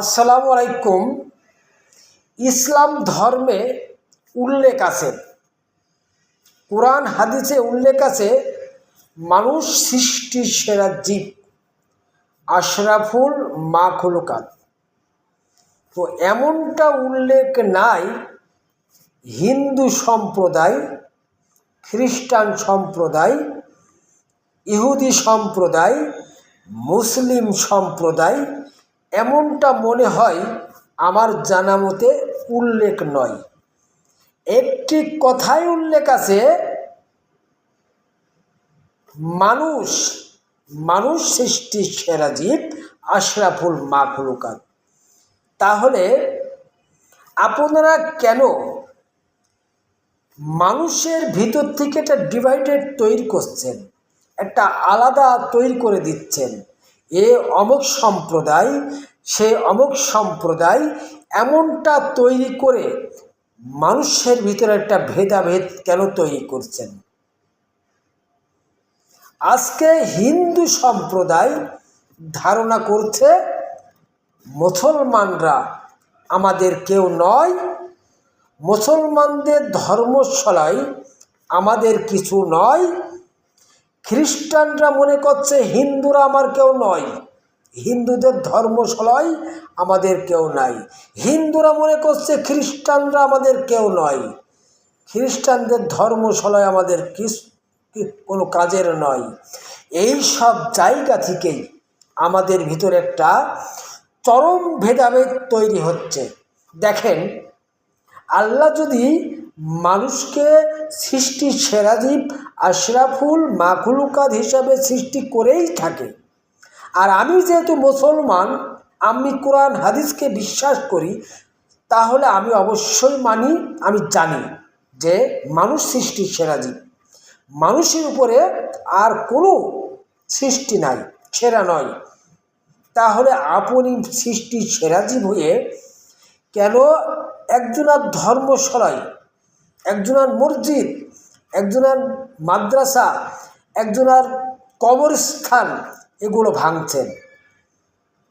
আসসালামু আলাইকুম। ইসলাম ধর্মে উল্লেখ আছে। কোরআন, হাদিসে উল্লেখ আছে, মানুষ সৃষ্টির সেরা জীব আশরাফুল মা মাখলুকাত। তো এমনটা উল্লেখ নাই হিন্দু সম্প্রদায়, খ্রিস্টান সম্প্রদায়, ইহুদি সম্প্রদায়, মুসলিম সম্প্রদায় এমনটা মনে হয় আমার জানা মতে উল্লেখ নয়। একটি কথাই উল্লেখ আছে, মানুষ মানুষ সৃষ্টির সেরা জীব আশরাফুল মাখলুকাত। তাহলে আপনারা কেন মানুষের ভিতর থেকে একটা ডিভাইডেড তৈরি করছেন? একটা আলাদা তৈরি করে দিচ্ছেন? এ অমুক সম্প্রদায়, সে অমুক সম্প্রদায় এমনটা তৈরি করে মানুষের ভিতরে একটা ভেদাভেদ কেন তৈরি করছেন? আজকে হিন্দু সম্প্রদায় ধারণা করছে, মুসলমানরা আমাদের কেউ নয়, মুসলমানদের ধর্মশালায় আমাদের কিছু নয় খ্রিস্টানরা মনে করছে হিন্দুরা আমার কেউ নয়। হিন্দুদের ধর্মশালায় আমাদের কেউ নাই। হিন্দুরা মনে করছে খ্রিস্টানরা আমাদের কেউ নয়। খ্রিস্টানদের ধর্মশালায় আমাদের কোনো কাজের নয়। এই সব জায়গা থেকেই আমাদের ভিতরে একটা চরম ভেদাভেদ তৈরি হচ্ছে। দেখেন, আল্লাহ যদি মানুষকে সৃষ্টি সেরাজীব আশরাফুল মাখলুকাত হিসাবে সৃষ্টি করেই থাকে। আর আমি যেহেতু মুসলমান, আমি কোরআন, হাদিসকে বিশ্বাস করি, তাহলে আমি অবশ্যই মানি, আমি জানি যে মানুষ সৃষ্টির সেরাজীব মানুষের উপরে আর কোনো সৃষ্টি নাই, সেরা নয়। তাহলে আপনি সৃষ্টির সেরাজীব হয়ে কেন একজনার ধর্মশালায় একজনার মসজিদ, একজনার মাদ্রাসা, একজনার কবরস্থান, এগুলো ভাঙছেন।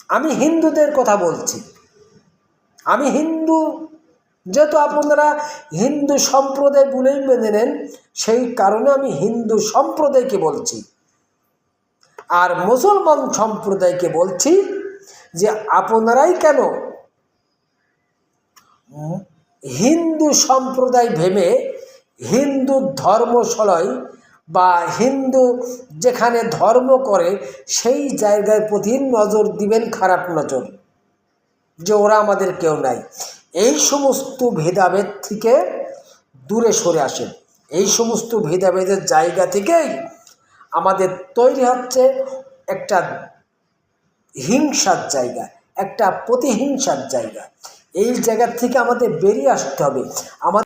আমি হিন্দুদের কথা বলছি। আমি হিন্দু, যেহেতু আপনারা হিন্দু সম্প্রদায় বলেই মেনে নেন, সেই কারণে আমি হিন্দু সম্প্রদায়কে বলছি। আর মুসলমান সম্প্রদায়কে বলছি যে আপনারাই কেন হিন্দু সম্প্রদায় ভেবে হিন্দু ধর্মশালায় বা হিন্দু যেখানে ধর্ম করে, সেই জায়গার প্রতি নজর দিবেন খারাপ নজর, যে ওরা আমাদের কেউ নাই। এই সমস্ত ভেদাভেদ থেকে দূরে সরে আসেন। এই সমস্ত ভেদাভেদের জায়গা থেকেই আমাদের তৈরি হচ্ছে একটা হিংসার জায়গা, একটা প্রতিহিংসার জায়গা। এই জায়গা থেকে আমাদের বেরিয়ে আসতে হবে। আমাদের